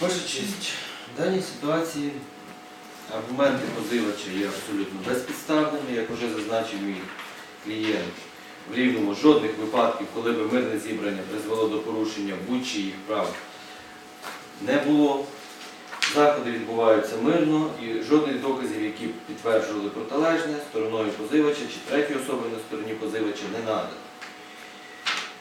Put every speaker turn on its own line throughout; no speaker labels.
Ваша честь, в даній ситуації аргументи позивача є абсолютно безпідставними, як вже зазначив мій клієнт. В рівному жодних випадків, коли би мирне зібрання призвело до порушення будь-чиїх прав, не було. Заходи відбуваються мирно і жодних доказів, які б підтверджували протилежне, стороною позивача чи третьої особи на стороні позивача не надано.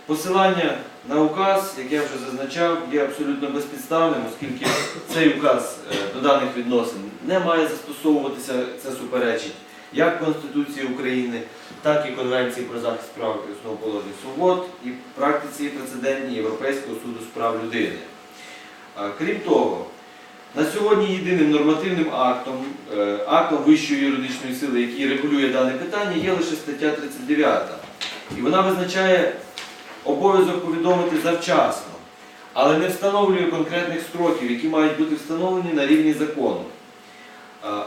Посилання на указ, як я вже зазначав, є абсолютно безпідставним, оскільки цей указ е, до даних відносин не має застосовуватися, це суперечить як Конституції України, так і Конвенції про захист прав і основоположних свобод і практиці і прецедентній Європейського суду з прав людини. Крім того, на сьогодні єдиним нормативним актом, е, актом вищої юридичної сили, який регулює дане питання, є лише стаття 39. І вона визначає обов'язок повідомити завчасно, але не встановлює конкретних строків, які мають бути встановлені на рівні закону.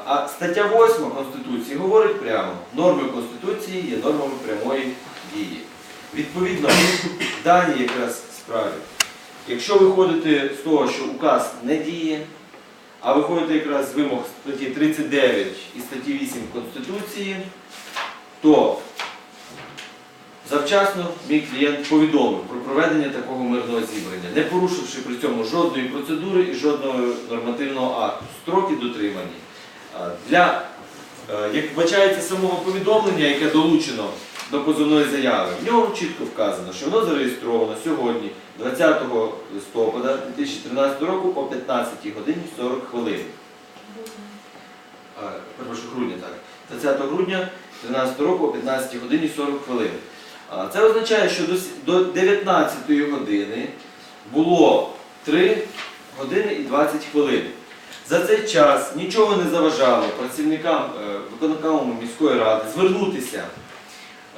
А стаття 8 Конституції говорить прямо, норми Конституції є нормами прямої дії. Відповідно, в даній якраз справі, якщо виходити з того, що указ не діє, а виходите якраз з вимог статті 39 і статті 8 Конституції, то Завчасно мій клієнт повідомив про проведення такого мирного зібрання, не порушивши при цьому жодної процедури і жодного нормативного акту. Строки дотримані. Для, е, як вбачається самого повідомлення, яке долучено до позовної заяви, в ньому чітко вказано, що воно зареєстровано сьогодні, 20 листопада 2013 року о 15 годині 40 хвилин. Перепрошую, грудня, так. 20 грудня 2013 року о 15 годині 40 хвилин. Це означає, що до с- до 19 години було 3 години і 20 хвилин. За цей час нічого не заважало працівникам е, виконкому міської ради звернутися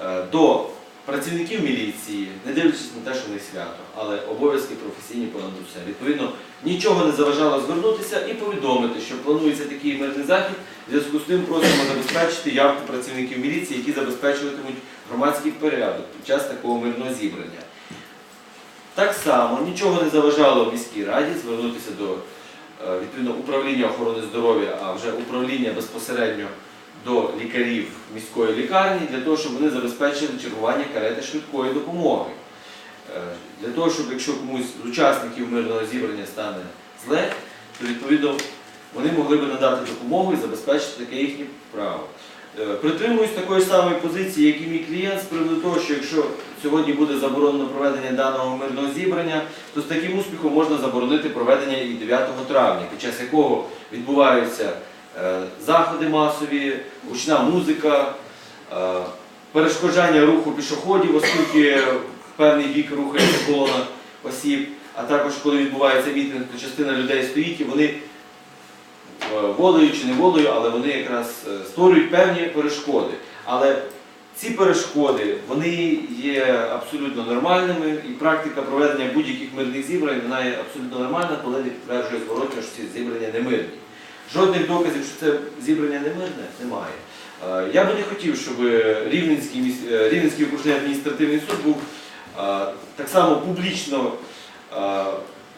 е, до працівників міліції, не дивлячись на те, що них свято, але обов'язки професійні понад усе. Відповідно, нічого не заважало звернутися і повідомити, що планується такий мирний захід. В зв'язку з тим просимо забезпечити явку працівників міліції, які забезпечуватимуть громадський порядок під час такого мирного зібрання. Так само нічого не заважало міській раді звернутися до е, відповідно управління охорони здоров'я, а вже управління безпосередньо до лікарів міської лікарні для того, щоб вони забезпечили чергування карети швидкої допомоги. Е, Для того, щоб якщо комусь з учасників мирного зібрання стане зле, то відповідно вони могли би надати допомогу і забезпечити таке їхнє право. Е, Притримуюсь такої самої позиції, як і мій клієнт, з приводу того, що якщо сьогодні буде заборонено проведення даного мирного зібрання, то з таким успіхом можна заборонити проведення і 9 травня, під час якого відбуваються заходи масові, гучна музика, е, перешкоджання руху пішоходів, оскільки певний бік рухається колона осіб, а також коли відбувається мітинг, то частина людей стоїть і вони е, волею чи не волею, але вони якраз е, створюють певні перешкоди. Але ці перешкоди вони є абсолютно нормальними, і практика проведення будь-яких мирних зібрань вона є абсолютно нормальна, коли не підтверджує зворотно, що ці зібрання не мирні. Жодних доказів, що це зібрання не мирне, немає. Е, Я би не хотів, щоб Рівненський, е, Рівненський окружний адміністративний суд був е, так само публічно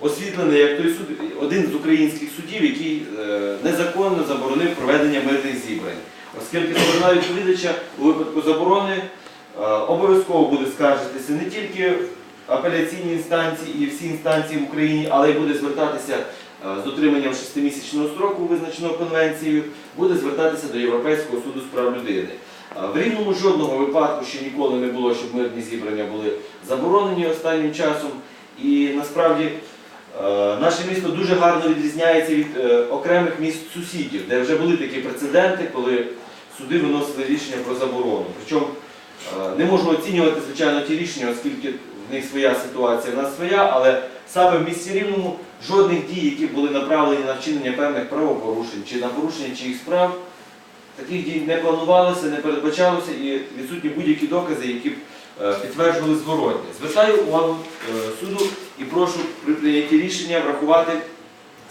освітлений як той суд, один з українських судів, який незаконно заборонив проведення мирних зібрань. Оскільки сторона відповідача у випадку заборони обов'язково буде скаржитися не тільки апеляційні інстанції і всі інстанції в Україні, але й буде звертатися з дотриманням шестимісячного строку, визначеного конвенцією, буде звертатися до Європейського суду з прав людини. Е, В рівному жодного випадку ще ніколи не було, щоб мирні зібрання були заборонені останнім часом. І насправді е, наше місто дуже гарно відрізняється від е, окремих міст сусідів, де вже були такі прецеденти, коли суди виносили рішення про заборону. Причому е, не можу оцінювати, звичайно, ті рішення, оскільки в них своя ситуація, в нас своя, але саме в місті Рівному жодних дій, які були направлені на вчинення певних правопорушень чи на порушення чиїх справ, таких дій не планувалося, не передбачалося і відсутні будь-які докази, які б е, підтверджували зворотне. Звертаю увагу е, суду і прошу при прийнятті рішення врахувати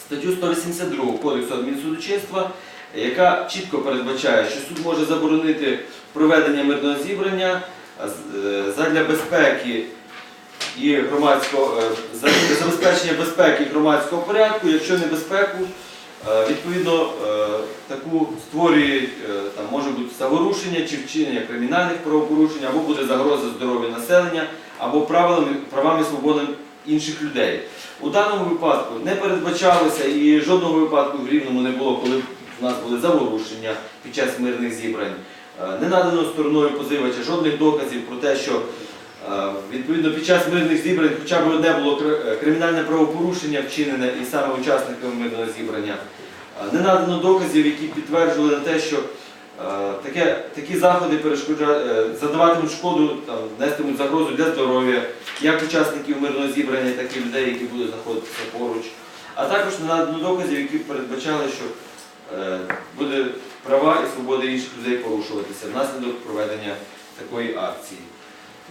статтю 182 Кодексу адмінсудочинства, яка чітко передбачає, що суд може заборонити проведення мирного зібрання е, задля безпеки і громадського е, забезпечення безпеки громадського порядку, якщо небезпеку, е, відповідно е, таку створює там може бути заворушення чи вчинення кримінальних правопорушень, або буде загроза здоров'я населення, або правилами, правами і свободами інших людей. У даному випадку не передбачалося і жодного випадку в Рівному не було, коли у нас були заворушення під час мирних зібрань. Не надано стороною позивача жодних доказів про те, що відповідно під час мирних зібрань хоча б одне було е, кримінальне правопорушення вчинене і саме учасниками мирного зібрання. Е, Не надано доказів, які підтверджували те, що е, таке, такі заходи е, задаватимуть шкоду, там, нестимуть загрозу для здоров'я як учасників мирного зібрання, так і людей, які будуть знаходитися поруч. А також не надано доказів, які передбачали, що е, буде права і свободи інших людей порушуватися внаслідок проведення такої акції.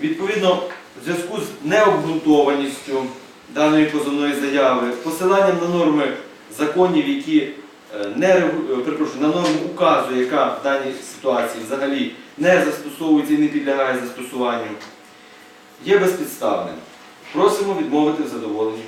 Відповідно, в зв'язку з необґрунтованістю даної позовної заяви, посиланням на норми законів, які е, не е, перепрошую, на норму указу, яка в даній ситуації взагалі не застосовується і не підлягає застосуванню, є безпідставним. Просимо відмовити в задоволенні.